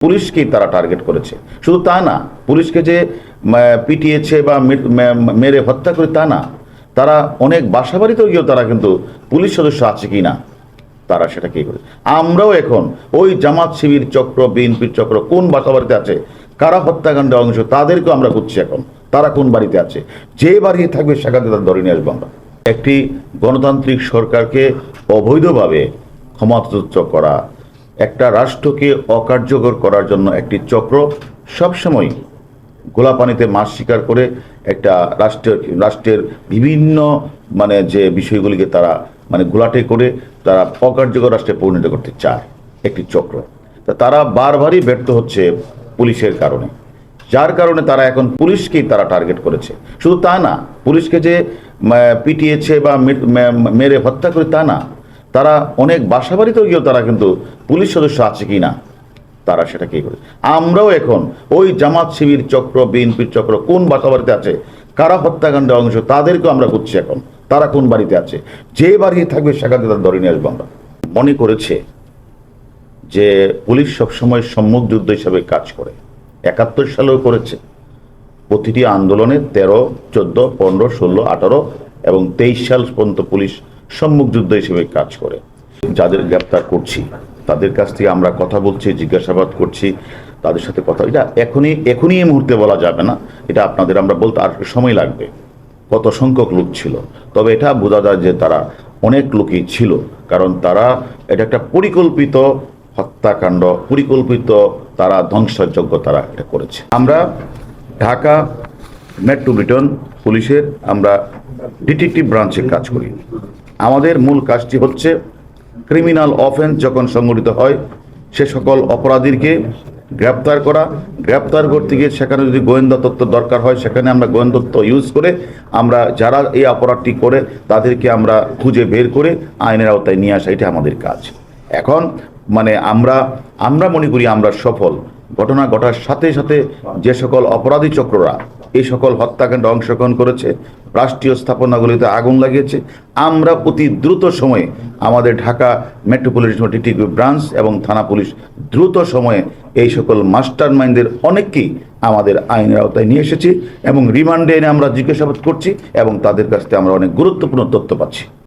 পুলিশকেই তারা টার্গেট করেছে। শুধু তা না, পুলিশকে যে পিটিয়েছে বা মেরে হত্যা করে তা না, তারা অনেক বাসা বাড়িতেও গিয়েও তারা কিন্তু পুলিশ সদস্য আছে কি না, তারা সেটা কি করে আমরাও এখন ওই জামাত শিবির চক্র, বিএনপির চক্র, কোন বাসা বাড়িতে আছে, কারা হত্যাকাণ্ডে অংশ, তাদেরকেও আমরা খুঁজছি এখন, তারা কোন বাড়িতে আছে, যে বাড়ি থাকবে সেখানে তাদের ধরে নিয়ে আসব আমরা। একটি গণতান্ত্রিক সরকারকে অবৈধভাবে ক্ষমতাচ্যুত করা একটা রাষ্ট্রকে অকার্যকর করার জন্য একটি চক্র সবসময় গোলাপানিতে মাছ শিকার করে একটা রাষ্ট্রের রাষ্ট্রের বিভিন্ন মানে যে বিষয়গুলিকে তারা মানে গোলাটে করে তারা অকার্যকর রাষ্ট্রে পরিণত করতে চায় একটি চক্র। তা তারা বারবারই ব্যর্থ হচ্ছে পুলিশের কারণে। যার কারণে তারা এখন পুলিশকেই তারা টার্গেট করেছে। শুধু তা না, পুলিশকে যে পিটিয়েছে বা মেরে হত্যা করে তা না তারা অনেক বাসা বাড়িতেও গিয়েও তারা কিন্তু পুলিশ সদস্য আছে কি না তারা সেটা কি করে? আমরাও এখন ওই জামাত শিবির চক্র, বিএনপির চক্র, কোন বাসা বাড়িতে আছে, কারা হত্যাকাণ্ডে অংশ, তাদেরকেও আমরা খুঁজছি এখন, তারা কোন বাড়িতে আছে। যে বাড়ি থাকবে সেখানে তাদের ধরে নিয়ে আসব আমরা। মনে করেছে যে পুলিশ সবসময় সম্মুখ যুদ্ধ হিসাবে কাজ করে। একাত্তর সালেও করেছে। প্রতিটি আন্দোলনে তেরো, চোদ্দ, পনেরো, ষোলো, আঠারো এবং তেইশ সাল পর্যন্ত পুলিশ সম্মুখ যুদ্ধ হিসেবে কাজ করে। যাদের গ্রেপ্তার করছি, তাদের কাছ থেকে আমরা কথা বলছি, জিজ্ঞাসাবাদ করছি, তাদের সাথে কথা এটা এখনই এখনই এই মুহূর্তে বলা যাবে না। এটা আপনাদের আমরা বলতে আর সময় লাগবে। কত সংখ্যক লোক ছিল। তবে এটা বোঝা যায় যে তারা অনেক লোকই ছিল। কারণ তারা, এটা একটা পরিকল্পিত হত্যাকাণ্ড, পরিকল্পিত তারা ধ্বংসযজ্ঞ তারা এটা করেছে। আমরা ঢাকা মেট্রোপলিটন পুলিশের, আমরা ডিটেকটিভ ব্রাঞ্চে কাজ করি। আমাদের মূল কাজটি হচ্ছে ক্রিমিনাল অফেন্স যখন সংগঠিত হয়, সে সকল অপরাধীকে গ্রেপ্তার করা। গ্রেপ্তার করতে গিয়ে সেখানে যদি গোয়েন্দা তথ্য দরকার হয়, সেখানে আমরা গোয়েন্দা তথ্য ইউজ করে আমরা যারা এই অপরাধটি করে, তাদেরকে আমরা খুঁজে বের করে আইনের আওতায় নিয়ে আসা, এটা আমাদের কাজ। এখন মানে আমরা আমরা মনে করি আমরা সফল। ঘটনা ঘটার সাথে সাথে যে সকল অপরাধী চক্ররা এই সকল হত্যাকাণ্ডে অংশগ্রহণ করেছে, রাষ্ট্রীয় স্থাপনাগুলিতে আগুন লাগিয়েছে। আমরা অতি দ্রুত সময়ে আমাদের ঢাকা মেট্রোপলিটন ডিটিকিউ ব্রাঞ্চ এবং থানা পুলিশ দ্রুত সময়ে এই সকল মাস্টার মাইন্ডের অনেককেই আমাদের আইনের আওতায় নিয়ে এসেছি এবং রিমান্ডে এনে আমরা জিজ্ঞাসাবাদ করছি এবং তাদের কাছ থেকে আমরা অনেক গুরুত্বপূর্ণ তথ্য পাচ্ছি।